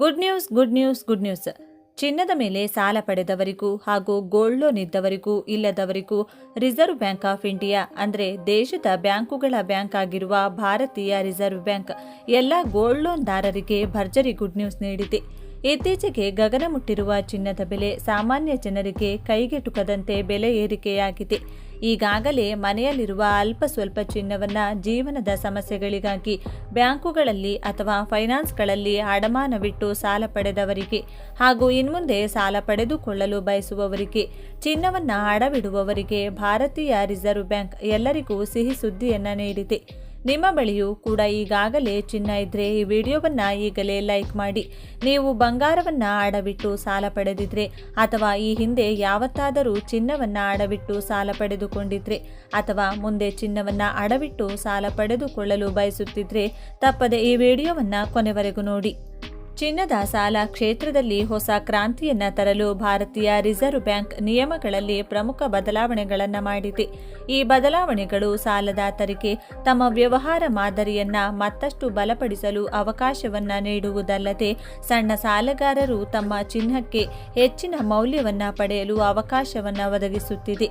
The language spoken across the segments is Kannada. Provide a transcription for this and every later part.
Good news good news good news ಚಿನ್ನದ ಮೇಲೆ ಸಾಲ ಪಡೆದವರಿಗೂ ಹಾಗೂ ಗೋಲ್ಡ್ ಲೋನ್ ಇದ್ದವರಿಗೂ ಇಲ್ಲದವರಿಗೂ ರಿಸರ್ವ್ ಬ್ಯಾಂಕ್ ಆಫ್ ಇಂಡಿಯಾ ಅಂದರೆ ದೇಶದ ಬ್ಯಾಂಕುಗಳ ಬ್ಯಾಂಕ್ ಆಗಿರುವ ಭಾರತೀಯ ರಿಸರ್ವ್ ಬ್ಯಾಂಕ್ ಎಲ್ಲ ಗೋಲ್ಡ್ ಲೋನ್ದಾರರಿಗೆ ಭರ್ಜರಿ ಗುಡ್ ನ್ಯೂಸ್ ನೀಡಿದೆ. ಇತ್ತೀಚೆಗೆ ಗಗನ ಮುಟ್ಟಿರುವ ಚಿನ್ನದ ಬೆಲೆ ಸಾಮಾನ್ಯ ಜನರಿಗೆ ಕೈಗೆಟುಕದಂತೆ ಬೆಲೆ ಏರಿಕೆಯಾಗಿದೆ. ಈಗಾಗಲೇ ಮನೆಯಲ್ಲಿರುವ ಅಲ್ಪ ಸ್ವಲ್ಪ ಚಿನ್ನವನ್ನ ಜೀವನದ ಸಮಸ್ಯೆಗಳಿಗಾಗಿ ಬ್ಯಾಂಕುಗಳಲ್ಲಿ ಅಥವಾ ಫೈನಾನ್ಸ್ಗಳಲ್ಲಿ ಅಡಮಾನವಿಟ್ಟು ಸಾಲ ಪಡೆದವರಿಗೆ ಹಾಗೂ ಇನ್ಮುಂದೆ ಸಾಲ ಪಡೆದುಕೊಳ್ಳಲು ಬಯಸುವವರಿಗೆ, ಚಿನ್ನವನ್ನ ಅಡವಿಡುವವರಿಗೆ ಭಾರತೀಯ ರಿಸರ್ವ್ ಬ್ಯಾಂಕ್ ಎಲ್ಲರಿಗೂ ಸಿಹಿ ಸುದ್ದಿಯನ್ನು ನೀಡಿದೆ. ನಿಮ್ಮ ಬಳಿಯೂ ಕೂಡ ಈಗಾಗಲೇ ಚಿನ್ನ ಇದ್ರೆ ಈ ವಿಡಿಯೋವನ್ನ ಈಗಲೇ ಲೈಕ್ ಮಾಡಿ. ನೀವು ಬಂಗಾರವನ್ನ ಅಡವಿಟ್ಟು ಸಾಲ ಪಡೆದಿದ್ರೆ ಅಥವಾ ಈ ಹಿಂದೆ ಯಾವತ್ತಾದರೂ ಚಿನ್ನವನ್ನ ಅಡವಿಟ್ಟು ಸಾಲ ಪಡೆದುಕೊಂಡಿದ್ರೆ ಅಥವಾ ಮುಂದೆ ಚಿನ್ನವನ್ನ ಅಡವಿಟ್ಟು ಸಾಲ ಪಡೆದುಕೊಳ್ಳಲು ಬಯಸುತ್ತಿದ್ರೆ ತಪ್ಪದೆ ಈ ವಿಡಿಯೋವನ್ನ ಕೊನೆವರೆಗೂ ನೋಡಿ. ಚಿನ್ನದ ಸಾಲ ಕ್ಷೇತ್ರದಲ್ಲಿ ಹೊಸ ಕ್ರಾಂತಿಯನ್ನ ತರಲು ಭಾರತೀಯ ರಿಸರ್ವ್ ಬ್ಯಾಂಕ್ ನಿಯಮಗಳಲ್ಲಿ ಪ್ರಮುಖ ಬದಲಾವಣೆಗಳನ್ನು ಮಾಡಿದೆ. ಈ ಬದಲಾವಣೆಗಳು ಸಾಲದಾತರಿಗೆ ತಮ್ಮ ವ್ಯವಹಾರ ಮಾದರಿಯನ್ನ ಮತ್ತಷ್ಟು ಬಲಪಡಿಸಲು ಅವಕಾಶವನ್ನ ನೀಡುವುದಲ್ಲದೆ ಸಣ್ಣ ಸಾಲಗಾರರು ತಮ್ಮ ಚಿನ್ನಕ್ಕೆ ಹೆಚ್ಚಿನ ಮೌಲ್ಯವನ್ನ ಪಡೆಯಲು ಅವಕಾಶವನ್ನ ಒದಗಿಸುತ್ತಿದೆ.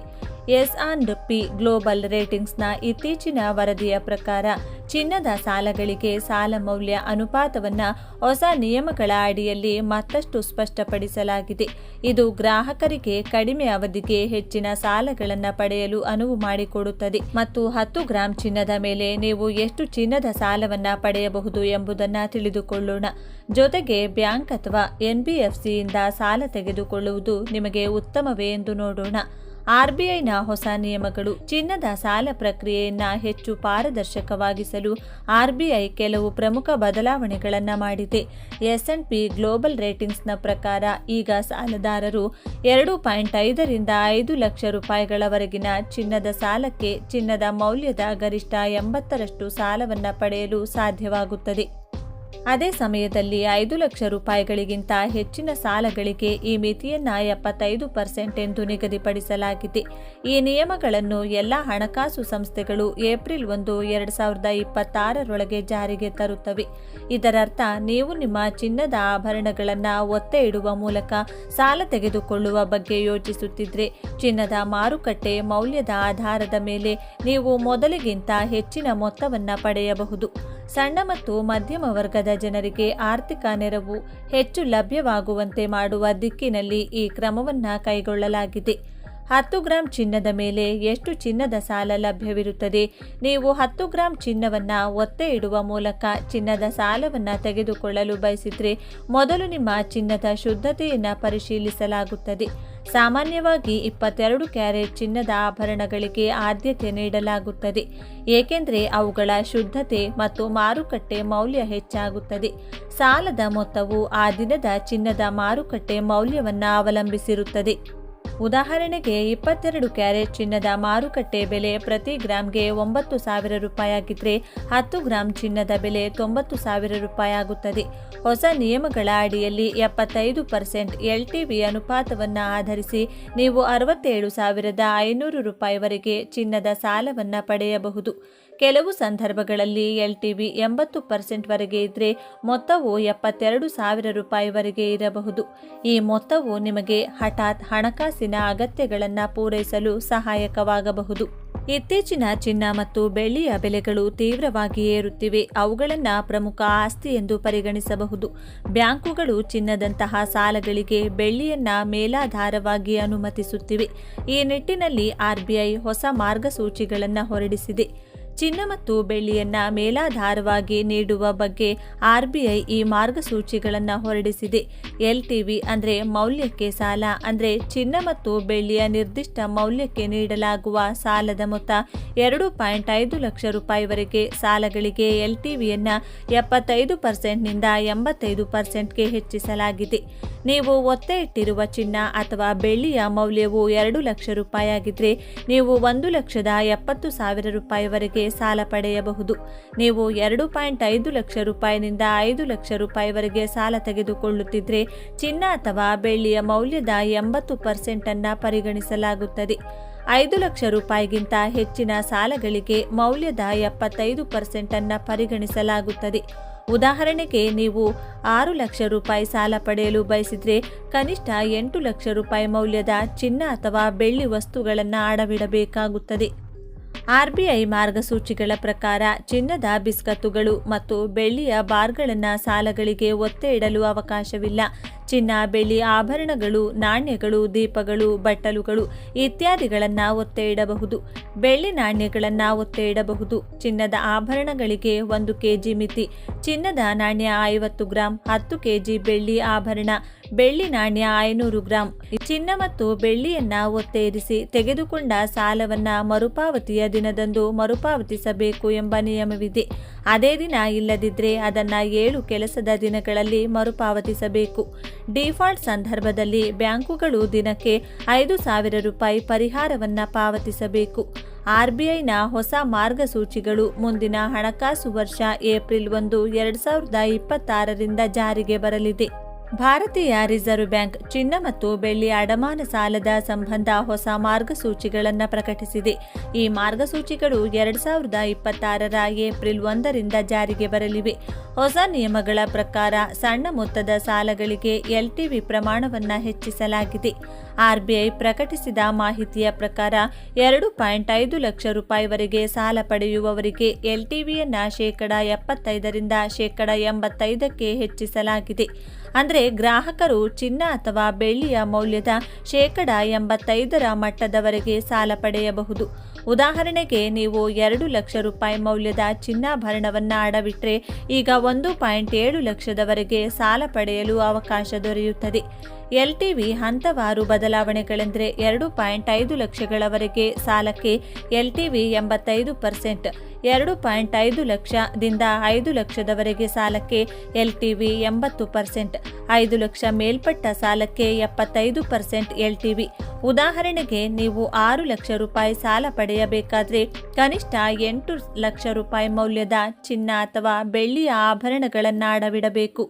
ಎಸ್ ಆಂಡ್ ಪಿ ಗ್ಲೋಬಲ್ ರೇಟಿಂಗ್ಸ್ನ ಇತ್ತೀಚಿನ ವರದಿಯ ಪ್ರಕಾರ ಚಿನ್ನದ ಸಾಲಗಳಿಗೆ ಸಾಲ ಮೌಲ್ಯ ಅನುಪಾತವನ್ನು ಹೊಸ ನಿಯಮಗಳ ಅಡಿಯಲ್ಲಿ ಮತ್ತಷ್ಟು ಸ್ಪಷ್ಟಪಡಿಸಲಾಗಿದೆ. ಇದು ಗ್ರಾಹಕರಿಗೆ ಕಡಿಮೆ ಅವಧಿಗೆ ಹೆಚ್ಚಿನ ಸಾಲಗಳನ್ನು ಪಡೆಯಲು ಅನುವು ಮಾಡಿಕೊಡುತ್ತದೆ ಮತ್ತು ಹತ್ತು ಗ್ರಾಂ ಚಿನ್ನದ ಮೇಲೆ ನೀವು ಎಷ್ಟು ಚಿನ್ನದ ಸಾಲವನ್ನು ಪಡೆಯಬಹುದು ಎಂಬುದನ್ನು ತಿಳಿದುಕೊಳ್ಳೋಣ. ಜೊತೆಗೆ ಬ್ಯಾಂಕ್ ಅಥವಾ ಎನ್ಬಿಎಫ್ಸಿಯಿಂದ ಸಾಲ ತೆಗೆದುಕೊಳ್ಳುವುದು ನಿಮಗೆ ಉತ್ತಮವೇ ಎಂದು ನೋಡೋಣ. ಆರ್ಬಿಐನ ಹೊಸ ನಿಯಮಗಳು ಚಿನ್ನದ ಸಾಲ ಪ್ರಕ್ರಿಯೆಯನ್ನ ಹೆಚ್ಚು ಪಾರದರ್ಶಕವಾಗಿಸಲು ಆರ್ಬಿಐ ಕೆಲವು ಪ್ರಮುಖ ಬದಲಾವಣೆಗಳನ್ನು ಮಾಡಿದೆ. ಎಸ್ ಅಂಡ್ ಪಿ ಗ್ಲೋಬಲ್ ರೇಟಿಂಗ್ಸ್ನ ಪ್ರಕಾರ ಈಗ ಸಾಲದಾರರು ಎರಡು ಪಾಯಿಂಟ್ ಐದರಿಂದ ಐದು ಲಕ್ಷ ರೂಪಾಯಿಗಳವರೆಗಿನ ಚಿನ್ನದ ಸಾಲಕ್ಕೆ ಚಿನ್ನದ ಮೌಲ್ಯದ ಗರಿಷ್ಠ ಎಂಬತ್ತರಷ್ಟು ಸಾಲವನ್ನು ಪಡೆಯಲು ಸಾಧ್ಯವಾಗುತ್ತದೆ. ಅದೇ ಸಮಯದಲ್ಲಿ ಐದು ಲಕ್ಷ ರೂಪಾಯಿಗಳಿಗಿಂತ ಹೆಚ್ಚಿನ ಸಾಲಗಳಿಗೆ ಈ ಮಿತಿಯನ್ನ ಎಪ್ಪತ್ತೈದು ಪರ್ಸೆಂಟ್ ಎಂದು ನಿಗದಿಪಡಿಸಲಾಗಿದೆ. ಈ ನಿಯಮಗಳನ್ನು ಎಲ್ಲ ಹಣಕಾಸು ಸಂಸ್ಥೆಗಳು ಏಪ್ರಿಲ್ ಒಂದು, ಎರಡು ಸಾವಿರದ ಇಪ್ಪತ್ತಾರರೊಳಗೆ ಜಾರಿಗೆ ತರುತ್ತವೆ. ಇದರರ್ಥ, ನೀವು ನಿಮ್ಮ ಚಿನ್ನದ ಆಭರಣಗಳನ್ನು ಒತ್ತೆ ಇಡುವ ಮೂಲಕ ಸಾಲ ತೆಗೆದುಕೊಳ್ಳುವ ಬಗ್ಗೆ ಯೋಚಿಸುತ್ತಿದ್ರೆ, ಚಿನ್ನದ ಮಾರುಕಟ್ಟೆ ಮೌಲ್ಯದ ಆಧಾರದ ಮೇಲೆ ನೀವು ಮೊದಲಿಗಿಂತ ಹೆಚ್ಚಿನ ಮೊತ್ತವನ್ನು ಪಡೆಯಬಹುದು. ಸಣ್ಣ ಮತ್ತು ಮಧ್ಯಮ ವರ್ಗದ ಜನರಿಗೆ ಆರ್ಥಿಕ ನೆರವು ಹೆಚ್ಚು ಲಭ್ಯವಾಗುವಂತೆ ಮಾಡುವ ದಿಕ್ಕಿನಲ್ಲಿ ಈ ಕ್ರಮವನ್ನು ಕೈಗೊಳ್ಳಲಾಗಿದೆ. ಹತ್ತು ಗ್ರಾಂ ಚಿನ್ನದ ಮೇಲೆ ಎಷ್ಟು ಚಿನ್ನದ ಸಾಲ ಲಭ್ಯವಿರುತ್ತದೆ? ನೀವು ಹತ್ತು ಗ್ರಾಂ ಚಿನ್ನವನ್ನು ಒತ್ತೆ ಇಡುವ ಮೂಲಕ ಚಿನ್ನದ ಸಾಲವನ್ನು ತೆಗೆದುಕೊಳ್ಳಲು ಬಯಸಿದ್ರೆ ಮೊದಲು ನಿಮ್ಮ ಚಿನ್ನದ ಶುದ್ಧತೆಯನ್ನು ಪರಿಶೀಲಿಸಲಾಗುತ್ತದೆ. ಸಾಮಾನ್ಯವಾಗಿ ಇಪ್ಪತ್ತೆರಡು ಕ್ಯಾರೆಟ್ ಚಿನ್ನದ ಆಭರಣಗಳಿಗೆ ಆದ್ಯತೆ ನೀಡಲಾಗುತ್ತದೆ. ಏಕೆಂದರೆ ಅವುಗಳ ಶುದ್ಧತೆ ಮತ್ತು ಮಾರುಕಟ್ಟೆ ಮೌಲ್ಯ ಹೆಚ್ಚಾಗುತ್ತದೆ. ಸಾಲದ ಮೊತ್ತವು ಆ ದಿನದ ಚಿನ್ನದ ಮಾರುಕಟ್ಟೆ ಮೌಲ್ಯವನ್ನು ಅವಲಂಬಿಸಿರುತ್ತದೆ. ಉದಾಹರಣೆಗೆ ಇಪ್ಪತ್ತೆರಡು ಕ್ಯಾರೆಟ್ ಚಿನ್ನದ ಮಾರುಕಟ್ಟೆ ಬೆಲೆ ಪ್ರತಿ ಗ್ರಾಂಗೆ ಒಂಬತ್ತು ಸಾವಿರ ರೂಪಾಯಿಯಾಗಿದ್ದರೆ ಹತ್ತು ಗ್ರಾಂ ಚಿನ್ನದ ಬೆಲೆ ತೊಂಬತ್ತು ಸಾವಿರ ರೂಪಾಯಿ ಆಗುತ್ತದೆ ಹೊಸ ನಿಯಮಗಳ ಅಡಿಯಲ್ಲಿ ಎಪ್ಪತ್ತೈದು ಪರ್ಸೆಂಟ್ ಎಲ್ಟಿವಿ ಅನುಪಾತವನ್ನು ಆಧರಿಸಿ ನೀವು ಅರವತ್ತೇಳು ಸಾವಿರದ ಐನೂರು ರೂಪಾಯಿವರೆಗೆ ಚಿನ್ನದ ಸಾಲವನ್ನು ಪಡೆಯಬಹುದು. ಕೆಲವು ಸಂದರ್ಭಗಳಲ್ಲಿ ಎಲ್ಟಿವಿ ಎಂಬತ್ತು ಪರ್ಸೆಂಟ್ವರೆಗೆ ಇದ್ದರೆ ಮೊತ್ತವು ಎಪ್ಪತ್ತೆರಡು ಸಾವಿರ ರೂಪಾಯಿವರೆಗೆ ಇರಬಹುದು. ಈ ಮೊತ್ತವು ನಿಮಗೆ ಹಠಾತ್ ಹಣಕಾಸಿನ ಅಗತ್ಯಗಳನ್ನು ಪೂರೈಸಲು ಸಹಾಯಕವಾಗಬಹುದು. ಇತ್ತೀಚಿನ ಚಿನ್ನ ಮತ್ತು ಬೆಳ್ಳಿಯ ಬೆಲೆಗಳು ತೀವ್ರವಾಗಿ ಏರುತ್ತಿವೆ. ಅವುಗಳನ್ನು ಪ್ರಮುಖ ಆಸ್ತಿ ಎಂದು ಪರಿಗಣಿಸಬಹುದು. ಬ್ಯಾಂಕುಗಳು ಚಿನ್ನದಂತಹ ಸಾಲಗಳಿಗೆ ಬೆಳ್ಳಿಯನ್ನ ಮೇಲಾಧಾರವಾಗಿ ಅನುಮತಿಸುತ್ತಿವೆ. ಈ ನಿಟ್ಟಿನಲ್ಲಿ ಆರ್ಬಿಐ ಹೊಸ ಮಾರ್ಗಸೂಚಿಗಳನ್ನು ಹೊರಡಿಸಿದೆ. ಚಿನ್ನ ಮತ್ತು ಬೆಳ್ಳಿಯನ್ನ ಮೇಲಾಧಾರವಾಗಿ ನೀಡುವ ಬಗ್ಗೆ ಆರ್ಬಿಐ ಈ ಮಾರ್ಗಸೂಚಿಗಳನ್ನು ಹೊರಡಿಸಿದೆ. ಎಲ್ಟಿವಿ ಅಂದರೆ ಮೌಲ್ಯಕ್ಕೆ ಸಾಲ, ಅಂದರೆ ಚಿನ್ನ ಮತ್ತು ಬೆಳ್ಳಿಯ ನಿರ್ದಿಷ್ಟ ಮೌಲ್ಯಕ್ಕೆ ನೀಡಲಾಗುವ ಸಾಲದ ಮೊತ್ತ ಎರಡು ಪಾಯಿಂಟ್ ಐದು ಲಕ್ಷ ರೂಪಾಯಿವರೆಗೆ ಸಾಲಗಳಿಗೆ ಎಲ್ಟಿವಿಯನ್ನ ಎಪ್ಪತ್ತೈದು ಪರ್ಸೆಂಟ್ನಿಂದ ಎಂಬತ್ತೈದು ಪರ್ಸೆಂಟ್ಗೆ ಹೆಚ್ಚಿಸಲಾಗಿದೆ. ನೀವು ಒತ್ತೆ ಇಟ್ಟಿರುವ ಚಿನ್ನ ಅಥವಾ ಬೆಳ್ಳಿಯ ಮೌಲ್ಯವು ಎರಡು ಲಕ್ಷ ರೂಪಾಯಿಯಾಗಿದ್ರೆ ನೀವು ಒಂದು ಲಕ್ಷದ ಎಪ್ಪತ್ತು ಸಾವಿರ ರೂಪಾಯಿವರೆಗೆ ಸಾಲ ಪಡೆಯಬಹುದು. ನೀವು ಎರಡು ಪಾಯಿಂಟ್ ಐದು ಲಕ್ಷ ರೂಪಾಯಿನಿಂದ ಐದು ಲಕ್ಷ ರೂಪಾಯಿವರೆಗೆ ಸಾಲ ತೆಗೆದುಕೊಳ್ಳುತ್ತಿದ್ದರೆ ಚಿನ್ನ ಅಥವಾ ಬೆಳ್ಳಿಯ ಮೌಲ್ಯದ ಎಂಬತ್ತು ಪರ್ಸೆಂಟನ್ನು ಪರಿಗಣಿಸಲಾಗುತ್ತದೆ. ಐದು ಲಕ್ಷ ರೂಪಾಯಿಗಿಂತ ಹೆಚ್ಚಿನ ಸಾಲಗಳಿಗೆ ಮೌಲ್ಯದ ಎಪ್ಪತ್ತೈದು ಪರ್ಸೆಂಟನ್ನು ಪರಿಗಣಿಸಲಾಗುತ್ತದೆ. ಉದಾಹರಣೆಗೆ ನೀವು ಆರು ಲಕ್ಷ ರೂಪಾಯಿ ಸಾಲ ಪಡೆಯಲು ಬಯಸಿದರೆ ಕನಿಷ್ಠ ಎಂಟು ಲಕ್ಷ ರೂಪಾಯಿ ಮೌಲ್ಯದ ಚಿನ್ನ ಅಥವಾ ಬೆಳ್ಳಿ ವಸ್ತುಗಳನ್ನು ಅಡವಿಡಬೇಕಾಗುತ್ತದೆ. ಆರ್ಬಿಐ ಮಾರ್ಗಸೂಚಿಗಳ ಪ್ರಕಾರ ಚಿನ್ನದ ಬಿಸ್ಕತ್ತುಗಳು ಮತ್ತು ಬೆಳ್ಳಿಯ ಬಾರ್ಗಳನ್ನು ಸಾಲಗಳಿಗೆ ಒತ್ತೆ ಇಡಲು ಅವಕಾಶವಿಲ್ಲ. ಚಿನ್ನ, ಬೆಳ್ಳಿ ಆಭರಣಗಳು, ನಾಣ್ಯಗಳು, ದೀಪಗಳು, ಬಟ್ಟಲುಗಳು ಇತ್ಯಾದಿಗಳನ್ನು ಒತ್ತೆ ಇಡಬಹುದು ಬೆಳ್ಳಿ ನಾಣ್ಯಗಳನ್ನು ಒತ್ತೆ ಇಡಬಹುದು ಚಿನ್ನದ ಆಭರಣಗಳಿಗೆ ಒಂದು ಕೆಜಿ ಮಿತಿ, ಚಿನ್ನದ ನಾಣ್ಯ ಐವತ್ತು ಗ್ರಾಂ, ಹತ್ತು ಕೆಜಿ ಬೆಳ್ಳಿ ಆಭರಣ ಬೆಳ್ಳಿ ನಾಣ್ಯ ಐನೂರು ಗ್ರಾಂ. ಚಿನ್ನ ಮತ್ತು ಬೆಳ್ಳಿಯನ್ನ ಒತ್ತೇರಿಸಿ ತೆಗೆದುಕೊಂಡ ಸಾಲವನ್ನ ಮರುಪಾವತಿಯ ದಿನದಂದು ಮರುಪಾವತಿಸಬೇಕು ಎಂಬ ನಿಯಮವಿದೆ. ಅದೇ ದಿನ ಇಲ್ಲದಿದ್ದರೆ ಅದನ್ನ ಏಳು ಕೆಲಸದ ದಿನಗಳಲ್ಲಿ ಮರುಪಾವತಿಸಬೇಕು. ಡಿಫಾಲ್ಟ್ ಸಂದರ್ಭದಲ್ಲಿ ಬ್ಯಾಂಕುಗಳು ದಿನಕ್ಕೆ ಐದು ಸಾವಿರ ರೂಪಾಯಿ ಪರಿಹಾರವನ್ನ ಪಾವತಿಸಬೇಕು. ಆರ್ಬಿಐನ ಹೊಸ ಮಾರ್ಗಸೂಚಿಗಳು ಮುಂದಿನ ಹಣಕಾಸು ವರ್ಷ ಏಪ್ರಿಲ್ ಒಂದು, ಎರಡು ಸಾವಿರದ ಇಪ್ಪತ್ತಾರರಿಂದ ಜಾರಿಗೆ ಬರಲಿದೆ. ಭಾರತೀಯ ರಿಸರ್ವ್ ಬ್ಯಾಂಕ್ ಚಿನ್ನ ಮತ್ತು ಬೆಳ್ಳಿ ಅಡಮಾನ ಸಾಲದ ಸಂಬಂಧ ಹೊಸ ಮಾರ್ಗಸೂಚಿಗಳನ್ನು ಪ್ರಕಟಿಸಿದೆ. ಈ ಮಾರ್ಗಸೂಚಿಗಳು ಎರಡು ಸಾವಿರದ ಇಪ್ಪತ್ತಾರರ ಏಪ್ರಿಲ್ ಒಂದರಿಂದ ಜಾರಿಗೆ ಬರಲಿವೆ. ಹೊಸ ನಿಯಮಗಳ ಪ್ರಕಾರ ಸಣ್ಣ ಮೊತ್ತದ ಸಾಲಗಳಿಗೆ ಎಲ್ಟಿವಿ ಪ್ರಮಾಣವನ್ನು ಹೆಚ್ಚಿಸಲಾಗಿದೆ. ಆರ್ಬಿಐ ಪ್ರಕಟಿಸಿದ ಮಾಹಿತಿಯ ಪ್ರಕಾರ ಎರಡು ಪಾಯಿಂಟ್ ಐದು ಲಕ್ಷ ರೂಪಾಯಿವರೆಗೆ ಸಾಲ ಪಡೆಯುವವರಿಗೆ ಎಲ್ಟಿವಿಯನ್ನು ಶೇಕಡ ಎಪ್ಪತ್ತೈದರಿಂದ ಶೇಕಡ ಎಂಬತ್ತೈದಕ್ಕೆ ಹೆಚ್ಚಿಸಲಾಗಿದೆ. ಅಂದರೆ ಗ್ರಾಹಕರು ಚಿನ್ನ ಅಥವಾ ಬೆಳ್ಳಿಯ ಮೌಲ್ಯದ ಶೇಕಡ ಎಂಬತ್ತೈದರ ಮಟ್ಟದವರೆಗೆ ಸಾಲ ಪಡೆಯಬಹುದು. ಉದಾಹರಣೆಗೆ, ನೀವು ಎರಡು ಲಕ್ಷ ರೂಪಾಯಿ ಮೌಲ್ಯದ ಚಿನ್ನಾಭರಣವನ್ನು ಅಡವಿಟ್ರೆ, ಈಗ ಒಂದು ಪಾಯಿಂಟ್ ಏಳು ಲಕ್ಷದವರೆಗೆ ಸಾಲ ಪಡೆಯಲು ಅವಕಾಶ ದೊರೆಯುತ್ತದೆ. ಎಲ್ಟಿವಿ ಹಂತವಾರು ಬದಲಾವಣೆಗಳೆಂದರೆ, ಎರಡು ಪಾಯಿಂಟ್ ಐದು ಲಕ್ಷಗಳವರೆಗೆ ಸಾಲಕ್ಕೆ ಎಲ್ಟಿವಿ ಎಂಬತ್ತೈದು ಪರ್ಸೆಂಟ್, ಎರಡು ಪಾಯಿಂಟ್ ಐದು ಲಕ್ಷದಿಂದ ಐದು ಲಕ್ಷದವರೆಗೆ ಸಾಲಕ್ಕೆ ಎಲ್ಟಿವಿ ಎಂಬತ್ತು ಪರ್ಸೆಂಟ್, ಐದು ಲಕ್ಷ ಮೇಲ್ಪಟ್ಟ ಸಾಲಕ್ಕೆ ಎಪ್ಪತ್ತೈದು ಪರ್ಸೆಂಟ್ ಎಲ್ಟಿವಿ ಉದಾಹರಣೆಗೆ, ನೀವು ಆರು ಲಕ್ಷ ರೂಪಾಯಿ ಸಾಲ ಪಡೆಯಬೇಕಾದ್ರೆ ಕನಿಷ್ಠ ಎಂಟು ಲಕ್ಷ ರೂಪಾಯಿ ಮೌಲ್ಯದ ಚಿನ್ನ ಅಥವಾ ಬೆಳ್ಳಿಯ ಆಭರಣಗಳನ್ನು ಅಡವಿಡಬೇಕು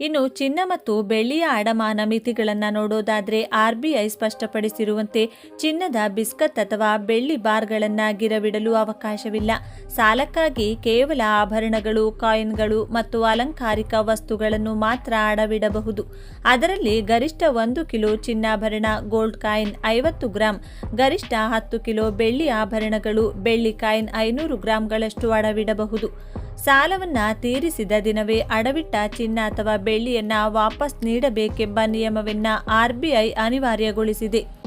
ಇನ್ನು ಚಿನ್ನ ಮತ್ತು ಬೆಳ್ಳಿಯ ಅಡಮಾನ ಮಿತಿಗಳನ್ನು ನೋಡೋದಾದರೆ ಆರ್ಬಿಐ ಸ್ಪಷ್ಟಪಡಿಸಿರುವಂತೆ ಚಿನ್ನದ ಬಿಸ್ಕತ್ ಅಥವಾ ಬೆಳ್ಳಿ ಬಾರ್ಗಳನ್ನು ಗಿರವಿಡಲು ಅವಕಾಶವಿಲ್ಲ. ಸಾಲಕ್ಕಾಗಿ ಕೇವಲ ಆಭರಣಗಳು, ಕಾಯಿನ್ಗಳು ಮತ್ತು ಅಲಂಕಾರಿಕ ವಸ್ತುಗಳನ್ನು ಮಾತ್ರ ಅಡವಿಡಬಹುದು. ಅದರಲ್ಲಿ ಗರಿಷ್ಠ ಒಂದು ಕಿಲೋ ಚಿನ್ನಾಭರಣ, ಗೋಲ್ಡ್ ಕಾಯಿನ್ ಐವತ್ತು ಗ್ರಾಂ, ಗರಿಷ್ಠ ಹತ್ತು ಕಿಲೋ ಬೆಳ್ಳಿ ಆಭರಣಗಳು, ಬೆಳ್ಳಿ ಕಾಯಿನ್ ಐನೂರು ಗ್ರಾಂಗಳಷ್ಟು ಅಡವಿಡಬಹುದು. ಸಾಲವನ್ನ ತೀರಿಸಿದ ದಿನವೇ ಅಡವಿಟ್ಟ ಚಿನ್ನ ಅಥವಾ ಬೆಳ್ಳಿಯನ್ನ ವಾಪಸ್ ನೀಡಬೇಕೆಂಬ ನಿಯಮವನ್ನ ಆರ್ಬಿಐ ಅನಿವಾರ್ಯಗೊಳಿಸಿದೆ.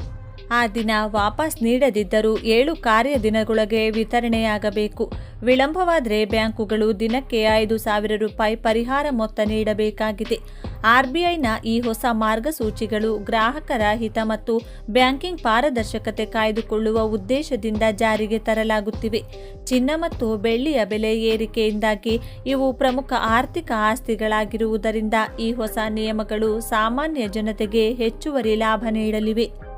ಆ ದಿನ ವಾಪಸ್ ನೀಡದಿದ್ದರೂ ಏಳು ಕಾರ್ಯ ದಿನಗಳೊಳಗೆ ವಿತರಣೆಯಾಗಬೇಕು. ವಿಳಂಬವಾದರೆ ಬ್ಯಾಂಕುಗಳು ದಿನಕ್ಕೆ ಐದು ಸಾವಿರ ರೂಪಾಯಿ ಪರಿಹಾರ ಮೊತ್ತ ನೀಡಬೇಕಾಗಿದೆ. ಆರ್ಬಿಐನ ಈ ಹೊಸ ಮಾರ್ಗಸೂಚಿಗಳು ಗ್ರಾಹಕರ ಹಿತ ಮತ್ತು ಬ್ಯಾಂಕಿಂಗ್ ಪಾರದರ್ಶಕತೆ ಕಾಯ್ದುಕೊಳ್ಳುವ ಉದ್ದೇಶದಿಂದ ಜಾರಿಗೆ ತರಲಾಗುತ್ತಿವೆ. ಚಿನ್ನ ಮತ್ತು ಬೆಳ್ಳಿಯ ಬೆಲೆ ಏರಿಕೆಯಿಂದಾಗಿ ಇವು ಪ್ರಮುಖ ಆರ್ಥಿಕ ಆಸ್ತಿಗಳಾಗಿರುವುದರಿಂದ ಈ ಹೊಸ ನಿಯಮಗಳು ಸಾಮಾನ್ಯ ಜನತೆಗೆ ಹೆಚ್ಚುವರಿ ಲಾಭ ನೀಡಲಿವೆ.